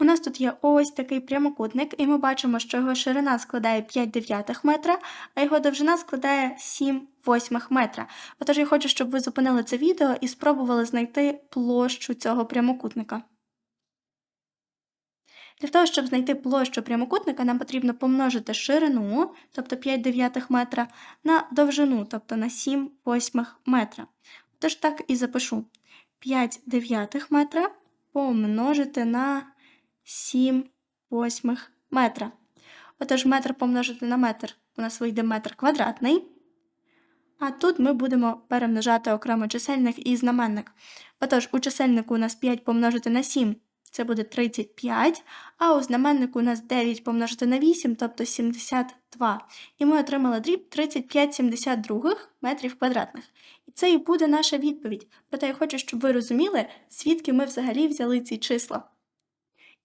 У нас тут є ось такий прямокутник, і ми бачимо, що його ширина складає 5 дев'ятих метра, а його довжина складає 7 восьмих метра. Отож я хочу, щоб ви зупинили це відео і спробували знайти площу цього прямокутника. Для того, щоб знайти площу прямокутника, нам потрібно помножити ширину, тобто 5 дев'ятих метра, на довжину, тобто на 7 восьмих метра. Тож так і запишу 5 дев'ятих метра помножити на 7 восьмих метра. Отож, метр помножити на метр у нас вийде метр квадратний. А тут ми будемо перемножати окремо чисельник і знаменник. Отож, у чисельнику у нас 5 помножити на 7 це буде 35, а у знаменнику у нас 9 помножити на 8, тобто 72. І ми отримали дріб 35 72 метрів квадратних. І це і буде наша відповідь. Проте я хочу, щоб ви розуміли, звідки ми взагалі взяли ці числа.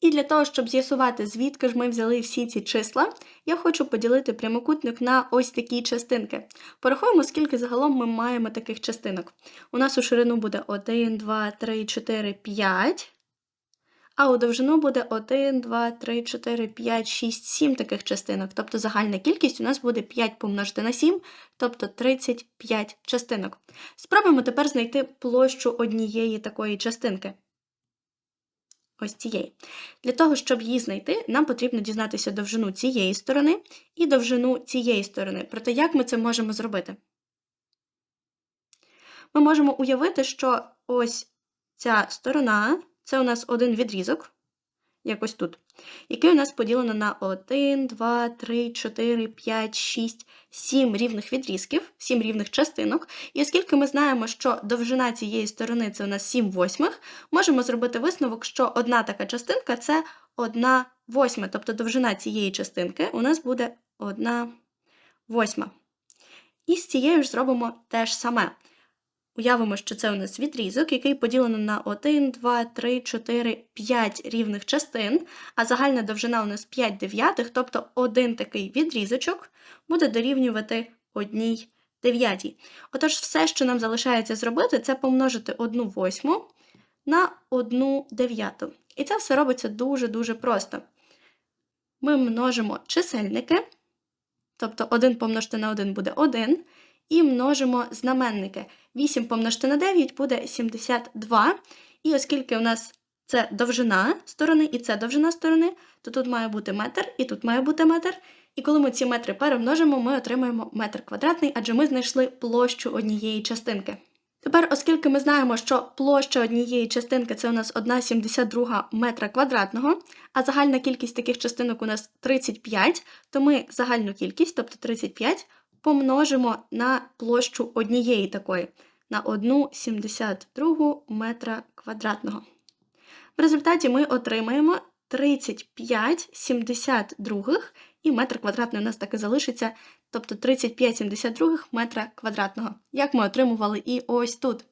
І для того, щоб з'ясувати, звідки ж ми взяли всі ці числа, я хочу поділити прямокутник на ось такі частинки. Порахуємо, скільки загалом ми маємо таких частинок. У нас у ширину буде 1, 2, 3, 4, 5. А у довжину буде 1, 2, 3, 4, 5, 6, 7 таких частинок. Тобто загальна кількість у нас буде 5 помножити на 7, тобто 35 частинок. Спробуємо тепер знайти площу однієї такої частинки. Ось цієї. Для того, щоб її знайти, нам потрібно дізнатися довжину цієї сторони і довжину цієї сторони. Проте, як ми це можемо зробити? Ми можемо уявити, що ось ця сторона це у нас один відрізок, якось тут, який у нас поділено на 1, 2, 3, 4, 5, 6, 7 рівних відрізків, 7 рівних частинок. І оскільки ми знаємо, що довжина цієї сторони це у нас 7 восьмих, можемо зробити висновок, що одна така частинка це 1 восьма, тобто довжина цієї частинки у нас буде 1 восьма. І з цією ж зробимо те ж саме. Уявимо, що це у нас відрізок, який поділено на 1, 2, 3, 4, 5 рівних частин, а загальна довжина у нас 5 дев'ятих, тобто один такий відрізочок буде дорівнювати 1 дев'ятій. Отож, все, що нам залишається зробити, це помножити 1 восьму на 1 дев'яту. І це все робиться дуже-дуже просто. Ми множимо чисельники, тобто 1 помножити на 1 буде 1, і множимо знаменники. 8 помножити на 9 буде 72. І оскільки у нас це довжина сторони і це довжина сторони, то тут має бути метр і тут має бути метр. І коли ми ці метри перемножимо, ми отримаємо метр квадратний, адже ми знайшли площу однієї частинки. Тепер, оскільки ми знаємо, що площа однієї частинки це у нас 1,72 метра квадратного, а загальна кількість таких частинок у нас 35, то ми загальну кількість, тобто 35, помножимо на площу однієї такої на 1,72 метра квадратного. В результаті ми отримаємо 35,72 і метр квадратний у нас так і залишиться, тобто 35,72 метра квадратного, як ми отримували і ось тут.